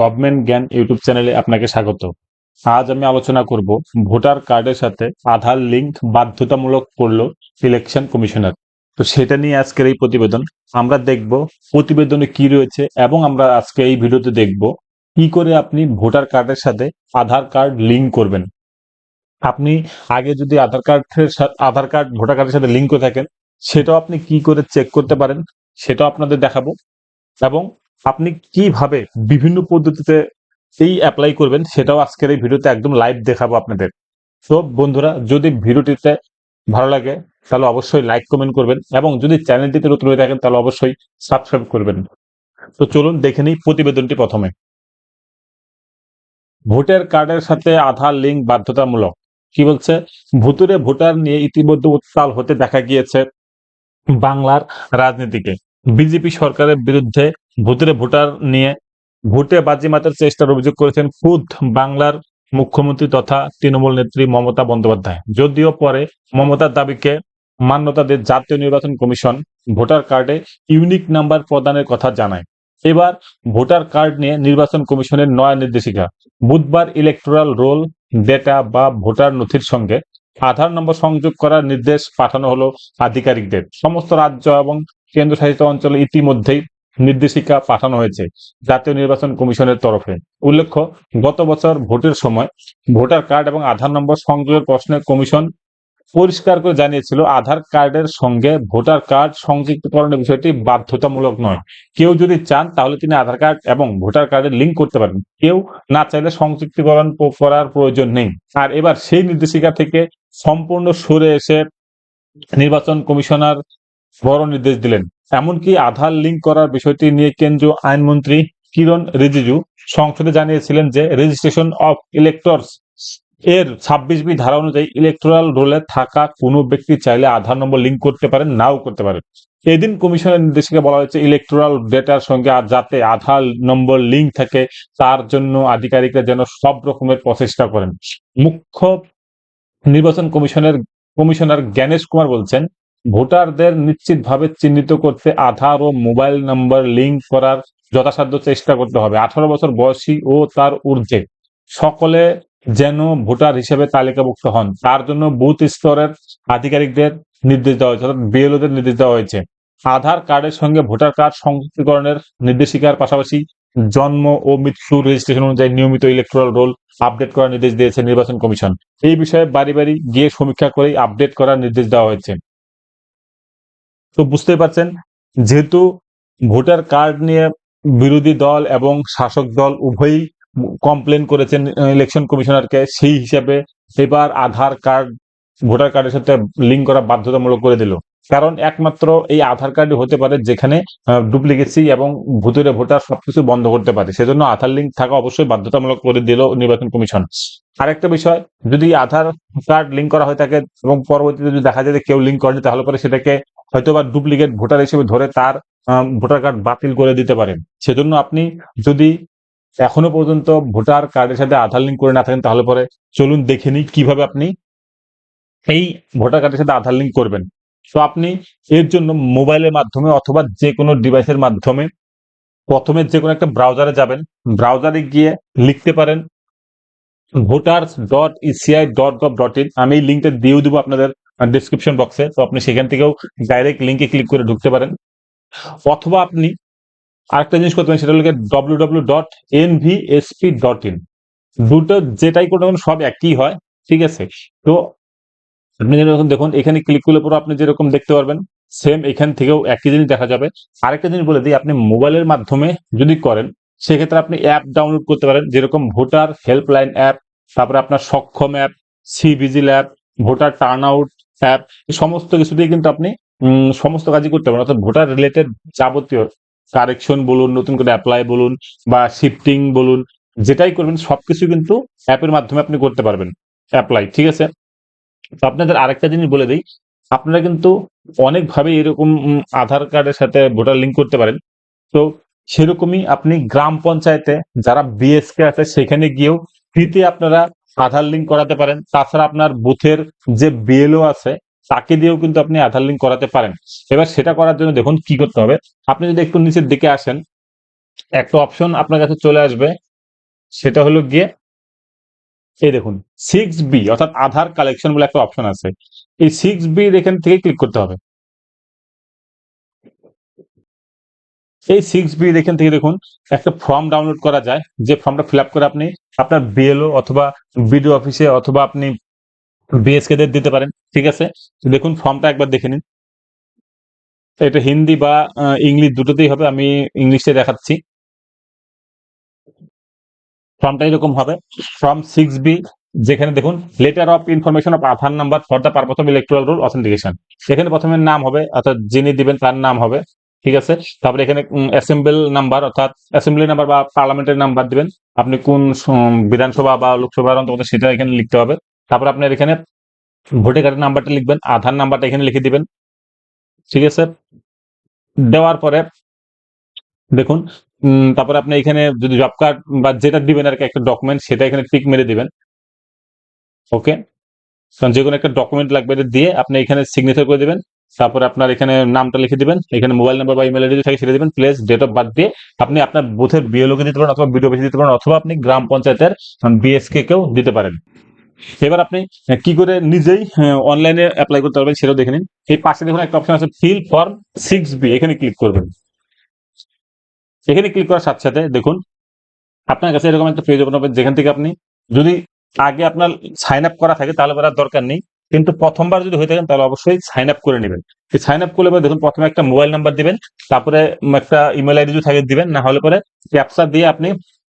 Government জ্ঞান YouTube চ্যানেলে আপনাকে স্বাগত। আজ আমি আলোচনা করব ভোটার কার্ডের সাথে আধার লিংক বাধ্যতামূলক করল ইলেকশন কমিশনার। তো সেটা নিয়ে আজকের এই প্রতিবেদন। আমরা দেখব প্রতিবেদনে কি রয়েছে এবং আমরা আজকে এই ভিডিওতে দেখব কি করে আপনি ভোটার কার্ডের সাথে আধার কার্ড লিংক করবেন। আপনি আগে যদি আধার কার্ডের সাথে আধার কার্ড ভোটার কার্ডের সাথে লিংক করে থাকেন, সেটাও আপনি কি করে চেক করতে পারেন, সেটাও আপনাদের দেখাবো। এবং আপনি কীভাবে বিভিন্ন পদ্ধতিতে এই অ্যাপ্লাই করবেন সেটাও আজকের এই ভিডিওতে একদম লাইভ দেখাবো আপনাদের। তো বন্ধুরা, যদি ভিডিওটিতে ভালো লাগে, তাহলে অবশ্যই লাইক কমেন্ট করবেন এবং যদি চ্যানেলটিতে নতুন হয়ে থাকেন, তাহলে অবশ্যই সাবস্ক্রাইব করবেন। তো চলুন দেখে নিই প্রতিবেদনটি প্রথমে। ভোটার কার্ডের সাথে আধার লিঙ্ক বাধ্যতামূলক। কি বলছে? ভুতুরে ভোটার নিয়ে ইতিমধ্যে উত্তাল হতে দেখা গিয়েছে বাংলার রাজনীতিকে। বিজেপি সরকারের বিরুদ্ধে ভুতুরে ভোটার নিয়ে ভোটে বাজিমাতের চেষ্টার অভিযোগ করেছেন খুদ বাংলার মুখ্যমন্ত্রী তথা তৃণমূল নেত্রী মমতা বন্দ্যোপাধ্যায়। যদিও পরে মমতার দাবিকে মান্যতা দিয়ে জাতীয় নির্বাচন কমিশন, ভোটার কার্ডে ইউনিক নাম্বার প্রদানের কথা জানায়। এবার ভোটার কার্ড নিয়ে নির্বাচন কমিশনের নয়া নির্দেশিকা। বুধবার ইলেকটোরাল রোল ডেটা বা ভোটার নথির সঙ্গে আধার নম্বর সংযোগ করার নির্দেশ পাঠানো হলো আধিকারিকদের। সমস্ত রাজ্য এবং কেন্দ্রশাসিত অঞ্চলে ইতিমধ্যেই নির্দেশিকা পাঠানো হয়েছে জাতীয় নির্বাচন কমিশনের তরফে। উল্লেখ্য, গত বছর ভোটের সময় ভোটার কার্ড এবং আধার নম্বর সংযোগের প্রশ্নে কমিশন পরিষ্কার করে জানিয়েছিল, আধার কার্ডের সঙ্গে ভোটার কার্ড সংযুক্তকরণের বিষয়টি বাধ্যতামূলক নয়। কেউ যদি চান, তাহলে তিনি আধার কার্ড এবং ভোটার কার্ডের লিঙ্ক করতে পারেন। কেউ না চাইলে সংযুক্তিকরণ করার প্রয়োজন নেই। আর এবার সেই নির্দেশিকা থেকে সম্পূর্ণ সরে এসে নির্বাচন কমিশনার বড় নির্দেশ দিলেন। এমনকি আধার লিঙ্ক করার বিষয়টি নিয়ে কেন্দ্রীয় আইনমন্ত্রী কিরণ রিজিজু সংসদে জানিয়েছিলেন যে রেজিস্ট্রেশন অফ ইলেক্টরস এর ছাব্বিশ বি ধারা অনুযায়ী ইলেকটোরাল রোলে থাকা কোনো ব্যক্তি চাইলে আধার নম্বর লিঙ্ক করতে পারেন, নাও করতে পারেন। এদিন কমিশনের নির্দেশিকা বলা হয়েছে, ইলেকটোরাল ডেটার সঙ্গে আর যাতে আধার নম্বর লিঙ্ক থাকে, তার জন্য আধিকারিকরা যেন সব রকমের প্রচেষ্টা করেন। মুখ্য নির্বাচন কমিশনের, কমিশনার জ্ঞানেশ কুমার বলছেন ভোটারদের নিশ্চিতভাবে চিহ্নিত করতে আধার ও মোবাইল নাম্বার লিংক করার যথাসাধ্য চেষ্টা করতে হবে। আঠারো বছর বয়সী ও তার ঊর্ধ্বে সকলে যেন ভোটার হিসেবে তালিকাভুক্ত হন। তার জন্য বুথ স্তরের আধিকারিকদের নির্দেশ দেওয়া হয়েছে, অর্থাৎ বিএলওদের নির্দেশ দেওয়া হয়েছে। আধার কার্ডের সঙ্গে ভোটার কার্ড সংযুক্তিকরণের নির্দেশিকার পাশাপাশি জন্ম ও মৃত্যু রেজিস্ট্রেশন অনুযায়ী নিয়মিত ইলেকট্রাল রোল আপডেট করার নির্দেশ দিয়েছে নির্বাচন কমিশন। এই বিষয়ে বাড়ি বাড়ি গিয়ে সমীক্ষা করেই আপডেট করার নির্দেশ দেওয়া হয়েছে। তো বুঝতেই পারছেন, যেহেতু ভোটার কার্ড নিয়ে বিরোধী দল এবং শাসক দল উভয়ই কমপ্লেন করেছেন ইলেকশন কমিশনারকে সেই হিসাবে এবার আধার কার্ড, ভোটার কার্ডের সাথে লিঙ্ক করা বাধ্যতামূলক করে দিল। কারণ একমাত্র এই আধার কার্ডই হতে পারে যেখানে ডুপ্লিকেসি এবং ভুতুরে ভোটার সবকিছু বন্ধ করতে পারে। সেজন্য আধার লিঙ্ক থাকা অবশ্যই বাধ্যতামূলক করে দিল নির্বাচন কমিশন আরেকটা বিষয়, যদি আধার কার্ড লিঙ্ক করা হয়ে থাকে এবং পরবর্তীতে যদি দেখা যায় যে কেউ লিঙ্ক করেনি, তাহলে পরে সেটাকে হয়তো বা ডুপ্লিকেট ভোটার হিসেবে ধরে তার ভোটার কার্ড বাতিল করে দিতে পারেন। সেজন্য আপনি যদি এখনও পর্যন্ত ভোটার কার্ডের সাথে আধার লিঙ্ক করে না থাকেন, তাহলে পরে চলুন দেখে নিই কীভাবে আপনি এই ভোটার কার্ডের সাথে আধার লিঙ্ক করবেন। তো আপনি এর জন্য মোবাইলের মাধ্যমে অথবা যে কোনো ডিভাইসের মাধ্যমে প্রথমে যে কোনো একটা ব্রাউজারে যাবেন। ব্রাউজারে গিয়ে লিখতে পারেন voters dot ECI dot gov dot in আমি এই লিঙ্কটা দিয়েও দিব আপনাদের ডিসক্রিপশন বক্সে তো আপনি সেখান থেকেও ডাইরেক্ট লিঙ্কে ক্লিক করে ঢুকতে পারেন। অথবা আপনি আরেকটা জিনিস করতে পারেন, সেটা হলো W W dot NVSP dot in দুটো যেটাই করতে সব একই হয়, ঠিক আছে? তো আপনি যেরকম দেখুন এখানে ক্লিক করলে পরে আপনি যেরকম দেখতে পারবেন সেম এখান থেকেও একই জিনিস দেখা যাবে। আরেকটা জিনিস বলে দিই, আপনি মোবাইলের মাধ্যমে যদি করেন, সেক্ষেত্রে আপনি অ্যাপ ডাউনলোড করতে পারেন, যেরকম ভোটার হেল্পলাইন অ্যাপ তারপরে আপনার সক্ষম app C vigil app voter turnout app সমস্ত কিছু দিয়ে কিন্তু আপনি সমস্ত কাজই করতে পারেন। অর্থাৎ ভোটার রিলেটেড যাবতীয় কারেকশন বলুন, নতুন করে অ্যাপ্লাই বলুন বা শিফটিং বলুন, যেটাই করবেন, সবকিছু কিন্তু অ্যাপের মাধ্যমে আপনি করতে পারবেন অ্যাপ্লাই ঠিক আছে? তো আপনাদের আরেকটা জিনিস বলে দিই, আপনারা কিন্তু অনেকভাবে এরকম আধার কার্ডের সাথে ভোটার লিঙ্ক করতে পারেন। তো সেরকমই আপনি গ্রাম পঞ্চায়েতে যারা বিএসকে আছে, সেখানে গিয়েও ফ্রিতে আপনারা আধার লিঙ্ক করাতে পারেন। তাছাড়া আপনার বুথের যে বিএলও আছে, তাকে দিয়েও কিন্তু আপনি আধার লিঙ্ক করাতে পারেন। এবার সেটা করার জন্য দেখুন কি করতে হবে। আপনি যদি একটু নিচের দিকে আসেন, একটা অপশন আপনার কাছে চলে আসবে। সেটা হলো গিয়ে এই দেখুন সিক্স বি অর্থাৎ আধার কালেকশন বলে একটা অপশন আছে। এই সিক্স বি এখান থেকে ক্লিক করতে হবে। এই সিক্স বি এখান থেকে দেখুন, একটা ফর্ম ডাউনলোড করা যায়। যে ফর্মটা ফিল আপ করে আপনি আপনার বিএলও অথবা বিডিও অফিসে অথবা আপনি বিএসকে দের দিতে পারেন, ঠিক আছে? দেখুন ফর্মটা একবার দেখে নিন। এটা হিন্দি বা ইংলিশ দুটোতেই হবে, আমি ইংলিশে দেখাচ্ছি। ফর্মটা এরকম হবে। ফর্ম সিক্স বি যেখানে দেখুন letter of information of Aadhaar number for the purpose of electoral roll authentication এখানে প্রথমে নাম হবে, অর্থাৎ যিনি দিবেন তার নাম হবে। ঠিক আছে? তারপরে এখানে অ্যাসেম্বল নাম্বার অর্থাৎ অ্যাসেম্বলি নাম্বার বা পার্লামেন্টের নাম্বার দিবেন। আপনি কোন বিধানসভা বা লোকসভার অন্তর্গত সেটা এখানে লিখতে হবে। তারপর আপনার এখানে ভোটার কার্ডের নাম্বারটা লিখবেন, আধার নাম্বারটা এখানে লিখে দিবেন। ঠিক আছে? দেওয়ার পরে দেখুন তারপরে আপনি এখানে যদি জব কার্ড বা যেটা দিবেন আর কি একটা ডকুমেন্ট সেটা এখানে টিক মেরে দিবেন। ওকে কারণ যে কোনো একটা ডকুমেন্ট লাগবে, এটা দিয়ে আপনি এখানে সিগনেচার করে দিবেন। তারপরে আপনার এখানে নামটা লিখে দিবেন, এখানে মোবাইল নাম্বার বা ইমেল আইডি থাকে সেটা দিবেন প্লেস ডেট অফ বার্থ দিয়ে আপনি আপনার বুথের বিএলওকে দিতে পারেন অথবা বিডিও দিতে পারেন অথবা আপনি গ্রাম পঞ্চায়েতের বিএসকে কেও দিতে পারেন। এবার আপনি কি করে নিজেই অনলাইনে অ্যাপ্লাই করতে পারবেন সেটাও দেখে নিন। এই পাশে দেখুন একটা অপশন আছে ফিল ফর্ম সিক্স বি এখানে ক্লিক করবেন। এখানে ক্লিক করার সাথে সাথে দেখুন, আপনার কাছে এরকম একটা পেজ ওপেন হবে, যেখান থেকে আপনি যদি আগে আপনার সাইন আপ করা থাকে, তাহলে দরকার নেই। কিন্তু প্রথমবার যদি হয়ে থাকেন তাহলে অবশ্যই সাইন আপ করে নেবেন। সাইন আপ করলে দেখুন, প্রথমে একটা মোবাইল নাম্বার দিবেন, তারপরে একটা ইমেল আইডি থাকে, দিবেন, না হলে পরে ক্যাপসা দিয়ে আপনি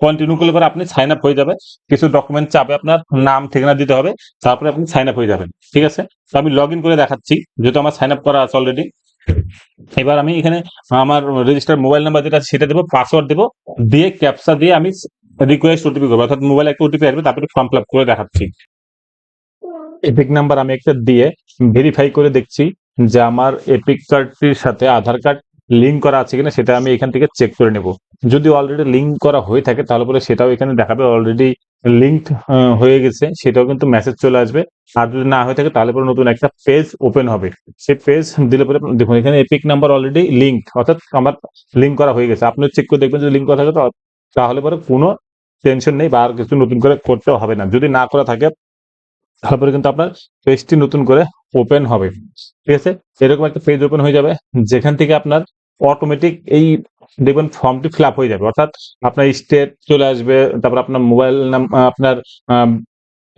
কন্টিনিউ করলে পরে আপনি সাইন আপ হয়ে যাবে। কিছু ডকুমেন্ট চাপে আপনার নাম, ঠিকানা দিতে হবে, তারপরে আপনি সাইন আপ হয়ে যাবেন। ঠিক আছে? তো আমি লগ ইন করে দেখাচ্ছি, যেহেতু আমার সাইন আপ করা আছে অলরেডি এবার আমি এখানে আমার রেজিস্টার মোবাইল নাম্বার যেটা সেটা দেবো পাসওয়ার্ড দেবো, দিয়ে ক্যাপসা দিয়ে আমি রিকোয়েস্ট ওটিপি করব। অর্থাৎ মোবাইল একটা ওটিপি আসবে, তারপরে ফর্ম ফিল আপ করে দেখাচ্ছি। এপিক নাম্বার আমি একটা দিয়ে ভেরিফাই করে দেখছি যে আমার এপিক কার্ডটির সাথে আধার কার্ড লিঙ্ক করা আছে কিনা, সেটা আমি এখান থেকে চেক করে নেব। যদি অলরেডি লিঙ্ক করা হয়ে থাকে, তাহলে পরে সেটাও এখানে দেখাবে অলরেডি লিঙ্কড হয়ে গেছে, সেটাও কিন্তু মেসেজ চলে আসবে। আর যদি না হয়ে থাকে, তাহলে পরে নতুন একটা পেজ ওপেন হবে। সেই পেজ দিলে পরে দেখুন, এখানে এপিক নাম্বার অলরেডি লিঙ্ক অর্থাৎ আমার লিঙ্ক করা হয়ে গেছে। আপনি চেক করে দেখবেন যদি লিঙ্ক করা থাকে তাহলে পরে কোনো টেনশন নেই বা আর কিছু নতুন করে করতেও হবে না। যদি না করা থাকে তারপরে কিন্তু আপনার পেজটি নতুন করে ওপেন হবে। ঠিক আছে? এরকম একটা পেজ ওপেন হয়ে যাবে, যেখান থেকে আপনার অটোমেটিক এই দেখবেন ফর্মটি ফিল হয়ে যাবে। অর্থাৎ আপনার স্টেট চলে আসবে, তারপর আপনার মোবাইল আপনার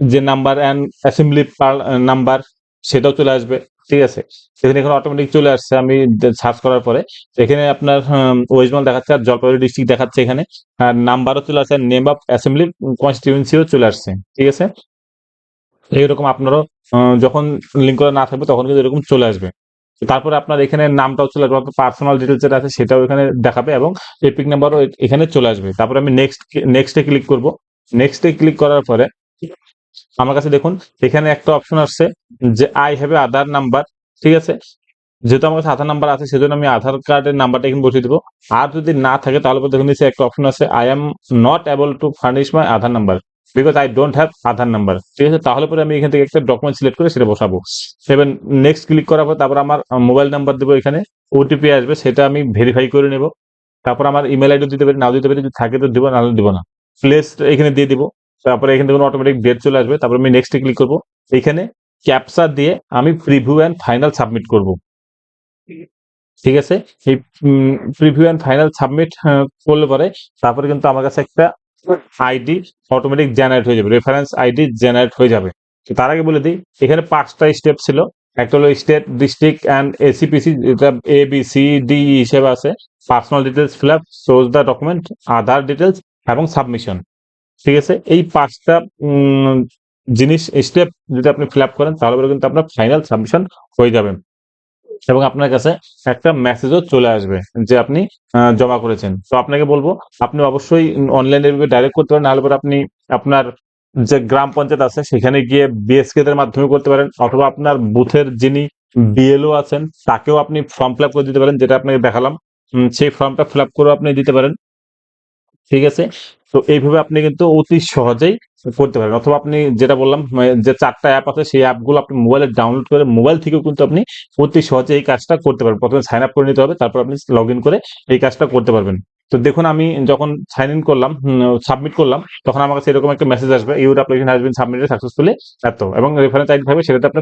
যে নাম্বার অ্যান্ড অ্যাসেম্বলি নাম্বার সেটাও চলে আসবে। ঠিক আছে? সেখানে এখন অটোমেটিক চলে আসছে, আমি সার্চ করার পরে এখানে আপনার ওয়েস্ট দেখাচ্ছে আর জলপাইগুড়ি ডিস্ট্রিক্ট দেখাচ্ছে এখানে। আর নাম্বারও চলে আসছে নেম অফ অ্যাসেম্বলি কনস্টিটিউয়েন্সিও চলে আসছে। ঠিক আছে? এইরকম আপনারও যখন লিঙ্ক করা না থাকবে তখন কিন্তু এরকম চলে আসবে। তারপরে আপনার এখানে নামটাও চলে আসবে পার্সোনাল ডিটেলস যেটা আছে সেটাও এখানে দেখাবে এবং এপিক নাম্বারও এখানে চলে আসবে। তারপরে আমি নেক্সট নেক্সটে ক্লিক করব। নেক্সটে ক্লিক করার পরে আমার কাছে দেখুন, এখানে একটা অপশন আসছে যে I have a Aadhaar number ঠিক আছে? যেহেতু আমার কাছে আধার নাম্বার আছে, সেজন্য আমি আধার কার্ডের নাম্বারটা এখানে বসিয়ে দেবো। আর যদি না থাকে, তাহলে দেখুন নিচে একটা অপশন আছে I am not able to furnish my Aadhaar number because I don't have Aadhaar number ঠিক আছে? তাহলে পরে আমি এখান থেকে একটা ডকুমেন্ট সিলেক্ট করে সেটা বসাবো। এবার নেক্সট ক্লিক করার পর তারপর আমার মোবাইল নাম্বার দেবো এখানে। ওটিপি আসবে, সেটা আমি ভেরিফাই করে নেব। তারপর আমার ইমেল আইডি দিতে পারি, নাও দিতে পারি, যদি থাকে তো দিব, নাহলে দিব না। প্লেস এখানে দিয়ে দিব। তারপরে এখানে দেখুন অটোমেটিক ডেট চলে আসবে। তারপর আমি নেক্সটে ক্লিক করব। এখানে ক্যাপসা দিয়ে আমি প্রিভিউ অ্যান্ড ফাইনাল সাবমিট করব। ঠিক আছে? এই প্রিভিউ অ্যান্ড ফাইনাল সাবমিট করলে পরে তারপরে কিন্তু আমার কাছে একটা আইডি অটোমেটিক জেনারেট হয়ে যাবে রেফারেন্স আইডি জেনারেট হয়ে যাবে। তার আগে বলে দিই, এখানে পাঁচটা স্টেপ ছিল। একটা হলো স্টেট ডিস্ট্রিক্ট অ্যান্ড এসিপিসি যেটা এ বি সি ডি হিসেবে আছে। Personal details fill up source the document Aadhaar details এবং সাবমিশন ঠিক আছে? এই পাঁচটা জিনিস স্টেপ যদি আপনি ফিল আপ করেন, তাহলে কিন্তু আপনার ফাইনাল সাবমিশন হয়ে যাবে। এবং আপনার কাছে একটা মেসেজও চলে আসবে যে আপনি জমা করেছেন। তো আপনাকে বলব আপনি অবশ্যই অনলাইনে ডাইরেক্ট করতে পারেন নাহলে পরে আপনি আপনার যে গ্রাম পঞ্চায়েত আছে সেখানে গিয়ে বিএসকে দের মাধ্যমে করতে পারেন অথবা আপনার বুথের যিনি বিএলও আছেন তাকেও আপনি ফর্ম ফিল আপ করে দিতে পারেন যেটা আপনাকে দেখালাম। সেই ফর্মটা ফিল আপ করে আপনি দিতে পারেন। ঠিক আছে? তো এইভাবে আপনি কিন্তু অতি সহজেই করতে পারেন। অথবা আপনি যেটা বললাম যে চারটা অ্যাপ আছে, সেই অ্যাপগুলো আপনি মোবাইলে ডাউনলোড করে মোবাইল থেকেও কিন্তু আপনি অতি সহজে এই কাজটা করতে পারবেন। প্রথমে সাইন আপ করে নিতে হবে, তারপর আপনি লগ করে এই কাজটা করতে পারবেন। তো দেখুন, আমি যখন সাইন ইন করলাম সাবমিট করলাম, তখন আমার কাছে এরকম একটা মেসেজ আসবে your application has been submitted successfully এত। এবং রেফারেন্স আইডি থাকবে, সেটাতে আপনি